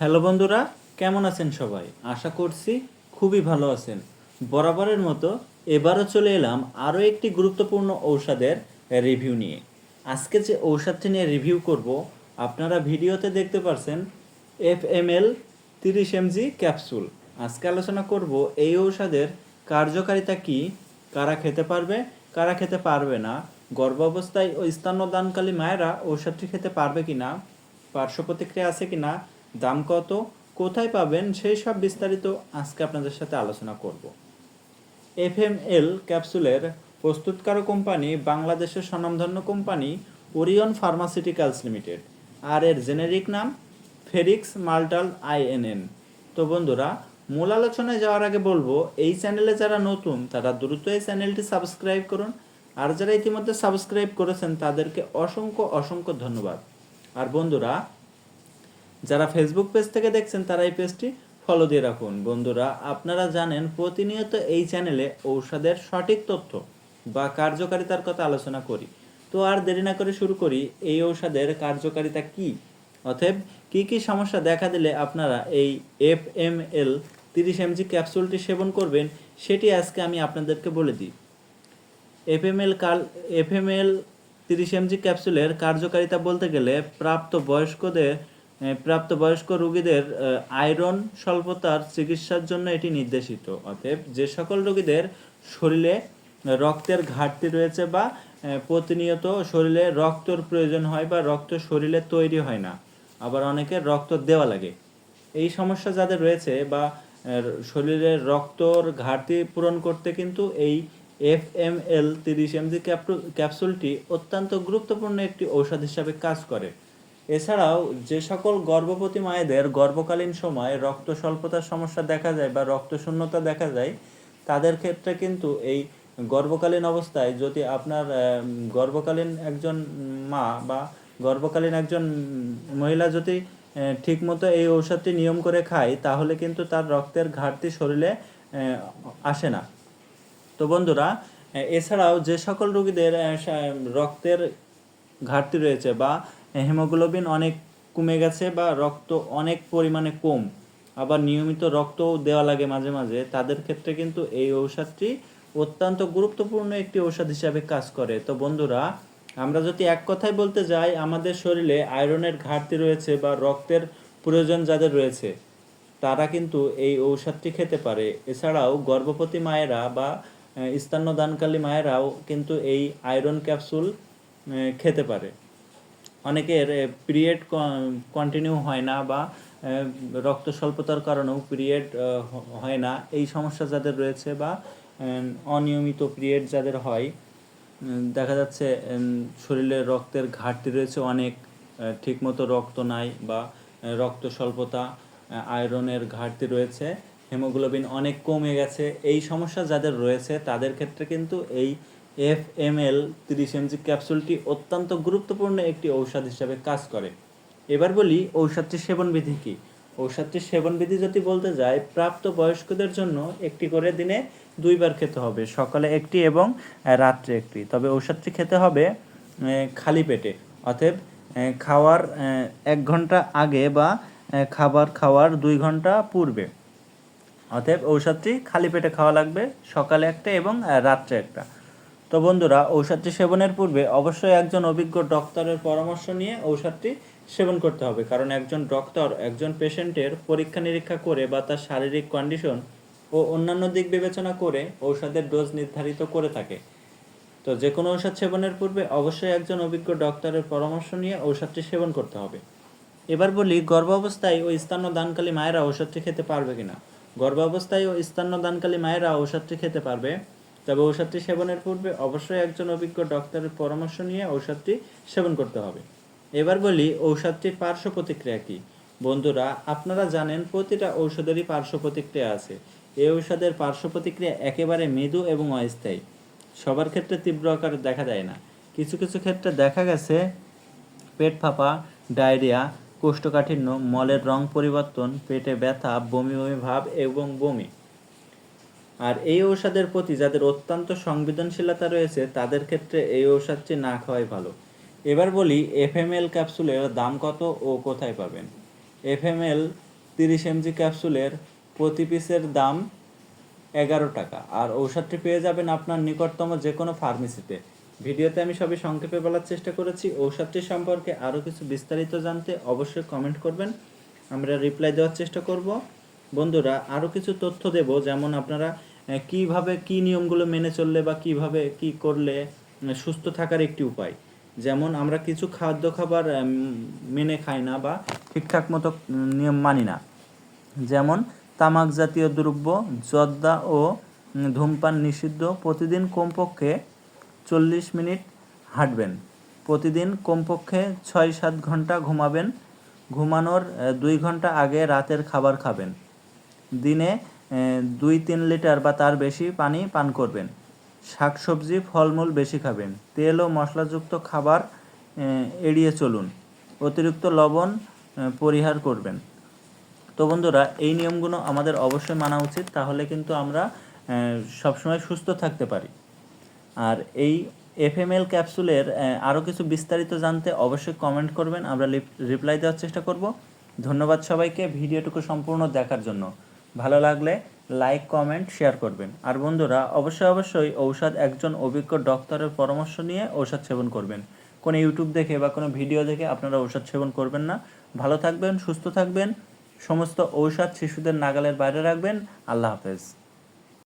Hello বন্ধুরা, কেমন আছেন সবাই? আশা করছি খুবই ভালো আছেন। বরাবরের মতো এবারও চলে এলাম আরও একটি গুরুত্বপূর্ণ ঔষধের রিভিউ নিয়ে। আজকে যে ঔষধটি নিয়ে রিভিউ করব, আপনারা ভিডিওতে দেখতে পারছেন এফ এম এল তিরিশ এমজি ক্যাপসুল। আজকে আলোচনা করব এই ঔষধের কার্যকারিতা কি, কারা খেতে পারবে, কারা খেতে পারবে না, গর্ভাবস্থায় ও স্তন্যদানকালী মায়েরা ঔষধটি খেতে পারবে কিনা, পার্শ্ব প্রতিক্রিয়া আছে কিনা দাম কত, কোথায় পাবেন, সেই সব বিস্তারিত আজকে আপনাদের সাথে আলোচনা করব। এফএমএল ক্যাপসুলের প্রস্তুতকার কোম্পানি, বাংলাদেশের স্বনামধন্য কোম্পানি, ওরিয়ন ফার্মাসিউটিক্যালস লিমিটেড। আর এর জেনেরিক নাম, ফেরিক্স মাল্টাল আইএনএন তো বন্ধুরা, মূল আলোচনায় যাওয়ার আগে বলব, এই চ্যানেলে যারা নতুন, তারা দ্রুত এই চ্যানেলটি সাবস্ক্রাইব করুন। আর যারা ইতিমধ্যে সাবস্ক্রাইব করেছেন, তাদেরকে অসংখ্য অসংখ্য ধন্যবাদ। আর বন্ধুরা যারা ফেসবুক পেজ থেকে দেখছেন, তারা এই পেজটি ফলো দিয়ে রাখুন। বন্ধুরা, আপনারা জানেন প্রতিনিয়ত এই চ্যানেলে ঔষধের সঠিক তথ্য বা কার্যকারিতার কথা আলোচনা করি। তো আর দেরি না করে শুরু করি, এই ঔষধের কার্যকারিতা কি? অতএব, কি কি সমস্যা দেখা দিলে আপনারা এই এফ এম এল তিরিশ এমজি ক্যাপসুলটি সেবন করবেন, সেটি আজকে আমি আপনাদেরকে বলে দিই। এফএমএল কাল এফএমএল তিরিশ এমজি ক্যাপসুলের কার্যকারিতা বলতে গেলে প্রাপ্ত বয়স্কদের এ, প্রাপ্ত বয়স্ক রোগীদের আয়রন স্বল্পতার চিকিৎসার জন্য এটি নির্দেশিত। অতএব যে সকল রোগীদের শরীরে রক্তের ঘাটতি রয়েছে বা প্রতিনিয়ত শরীরে রক্তর প্রয়োজন হয় বা রক্ত শরীরে তৈরি হয় না আবার অনেকের রক্ত দেওয়া লাগে। এই সমস্যা যাদের রয়েছে বা শরীরের রক্তর ঘাটতি পূরণ করতে কিন্তু এই এফ এম এল তিরিশ এমজি ক্যাপসুলটি অত্যন্ত গুরুত্বপূর্ণ একটি ঔষধ হিসাবে কাজ করে। এছাড়াও যে সকল গর্ভবতী মায়েদের গর্ভকালীন সময় রক্ত স্বল্পতার সমস্যা দেখা যায় বা রক্ত শূন্যতা দেখা যায়, তাদের ক্ষেত্রে কিন্তু এই গর্ভকালীন অবস্থায় যদি আপনার গর্ভকালীন একজন মা বা গর্ভকালীন একজন মহিলা যদি ঠিকমতো এই ঔষধটি নিয়ম করে খায়, তাহলে কিন্তু তার রক্তের ঘাটতি শরীরে আসে না। তো বন্ধুরা এছাড়াও যে সকল রোগীদের রক্তের ঘাটতি রয়েছে বা হিমোগ্লোবিন অনেক কমে গেছে বা রক্ত অনেক পরিমাণে কম। আবার নিয়মিত রক্তও দেওয়া লাগে মাঝে মাঝে। তাদের ক্ষেত্রে কিন্তু এই ঔষধটি অত্যন্ত গুরুত্বপূর্ণ একটি ঔষধ হিসাবে কাজ করে। তো বন্ধুরা, আমরা যদি এক কথায় বলতে যাই, আমাদের শরীরে আয়রনের ঘাটতি রয়েছে বা রক্তের প্রয়োজন যাদের রয়েছে, তারা কিন্তু এই ঔষধটি খেতে পারে। এছাড়াও গর্ভবতী মায়েরা বা স্তন্যদানকালী মায়েরাও কিন্তু এই আয়রন ক্যাপসুল খেতে পারে। অনেকের পিরিয়ড কন্টিনিউ হয় না বা রক্ত স্বল্পতার কারণেও পিরিয়ড হয় না। এই সমস্যা যাদের রয়েছে বা অনিয়মিত পিরিয়ড যাদের হয় দেখা যাচ্ছে শরীরে রক্তের ঘাটতি রয়েছে অনেক। ঠিকমতো রক্ত নাই বা রক্ত স্বল্পতা আয়রনের ঘাটতি রয়েছে। হেমোগ্লোবিন অনেক কমে গেছে। এই সমস্যা যাদের রয়েছে, তাদের ক্ষেত্রে কিন্তু এই এফ এম এল তিরিশ এমজি ক্যাপসুলটি অত্যন্ত গুরুত্বপূর্ণ একটি ঔষধ হিসাবে কাজ করে। এবার বলি, ঔষধটির সেবনবিধি কী? ঔষধটির সেবনবিধি যদি বলতে যাই, প্রাপ্ত বয়স্কদের জন্য একটি করে দিনে দুইবার খেতে হবে, সকালে একটি এবং রাত্রে একটি। তবে ঔষধটি খেতে হবে খালি পেটে। অতএব খাওয়ার এক ঘণ্টা আগে বা খাবার খাওয়ার দুই ঘণ্টা পূর্বে। অতএব ঔষধটি খালি পেটে খাওয়া লাগবে, সকালে একটা এবং রাত্রে একটা। তো বন্ধুরা, ঔষধটি সেবনের পূর্বে অবশ্যই একজন অভিজ্ঞ ডক্টরের পরামর্শ নিয়ে ঔষধটি সেবন করতে হবে। কারণ একজন ডক্টর একজন পেশেন্টের পরীক্ষা নিরীক্ষা করে বা তার শারীরিক কন্ডিশন ও অন্যান্য দিক বিবেচনা করে ঔষধের ডোজ নির্ধারিত করে থাকে। তো যে কোনো ঔষধ সেবনের পূর্বে অবশ্যই একজন অভিজ্ঞ ডক্টরের পরামর্শ নিয়ে ঔষধটি সেবন করতে হবে। এবার বলি, গর্ভাবস্থায় ও স্তন্যদানকালী মায়েরা ঔষধটি খেতে পারবে কিনা? গর্ভাবস্থায় ও স্তন্যদানকালী মায়েরা ঔষধটি খেতে পারবে তবে ঔষধটি সেবনের পূর্বে অবশ্যই একজন অভিজ্ঞ ডক্টরের পরামর্শ নিয়ে ঔষধটি সেবন করতে হবে। এবার বলি, ঔষধটির পার্শ্ব প্রতিক্রিয়া কী? বন্ধুরা, আপনারা জানেন প্রতিটা ঔষধেরই পার্শ্ব প্রতিক্রিয়া আছে। এই ঔষধের পার্শ্ব প্রতিক্রিয়া একেবারে মৃদু এবং অস্থায়ী। সবার ক্ষেত্রে তীব্র আকারে দেখা যায় না। কিছু কিছু ক্ষেত্রে দেখা গেছে, পেট ফাঁপা, ডায়রিয়া, কোষ্ঠকাঠিন্য, মলের রং পরিবর্তন, পেটে ব্যথা, বমি বমি ভাব এবং বমি। আর এই ঔষধের প্রতি যাদের অত্যন্ত সংবেদনশীলতা রয়েছে, তাদের ক্ষেত্রে এই ঔষধটি না খাওয়াই ভালো। এবার বলি, এফএমএল ক্যাপসুলের দাম কত ও কোথায় পাবেন? এফএমএল তিরিশ এমজি ক্যাপসুলের প্রতি পিসের দাম এগারো টাকা। আর ঔষধটি পেয়ে যাবেন আপনার নিকটতম যে কোনো ফার্মেসিতে। ভিডিওতে আমি সবই সংক্ষেপে বলার চেষ্টা করেছি। ঔষধটি সম্পর্কে আরও কিছু বিস্তারিত জানতে অবশ্যই কমেন্ট করবেন। আমরা রিপ্লাই দেওয়ার চেষ্টা করব। বন্ধুরা আরও কিছু তথ্য দেব, যেমন আপনারা কীভাবে কি নিয়মগুলো মেনে চললে বা কীভাবে কি করলে সুস্থ থাকার একটি উপায়। যেমন, আমরা কিছু খাদ্য খাবার মেনে খাই না বা ঠিকঠাক মতো নিয়ম মানি না। যেমন, তামাক জাতীয় দ্রব্য, জর্দা ও ধূমপান নিষিদ্ধ, প্রতিদিন কমপক্ষে চল্লিশ মিনিট হাঁটবেন। প্রতিদিন কমপক্ষে ছয় সাত ঘণ্টা ঘুমাবেন। ঘুমানোর দুই ঘণ্টা আগে রাতের খাবার খাবেন। দিনে দুই তিন লিটার বা তার বেশি পানি পান করবেন। শাকসবজি, ফলমূল বেশি খাবেন। তেল ও মশলাযুক্ত খাবার এড়িয়ে চলুন। অতিরিক্ত লবণ পরিহার করবেন। তো বন্ধুরা, এই নিয়মগুলো আমাদের অবশ্যই মানা উচিত। তাহলে কিন্তু আমরা সবসময় সুস্থ থাকতে পারি। আর এই এফএমএল ক্যাপসুলের আরও কিছু বিস্তারিত জানতে অবশ্যই কমেন্ট করবেন। আমরা রিপ্লাই দেওয়ার চেষ্টা করব। ধন্যবাদ সবাইকে ভিডিওটুকু সম্পূর্ণ দেখার জন্য। ভালো লাগলে লাইক কমেন্ট শেয়ার করবেন। আর বন্ধুরা, অবশ্যই অবশ্যই ঔষধ একজন অভিজ্ঞ ডক্টরের পরামর্শ নিয়ে ঔষধ সেবন করবেন। কোনো ইউটিউব দেখে বা কোনো ভিডিও দেখে আপনারা ঔষধ সেবন করবেন না। ভালো থাকবেন, সুস্থ থাকবেন, সমস্ত ঔষধ শিশুদের নাগালের বাইরে রাখবেন। আল্লাহ হাফেজ।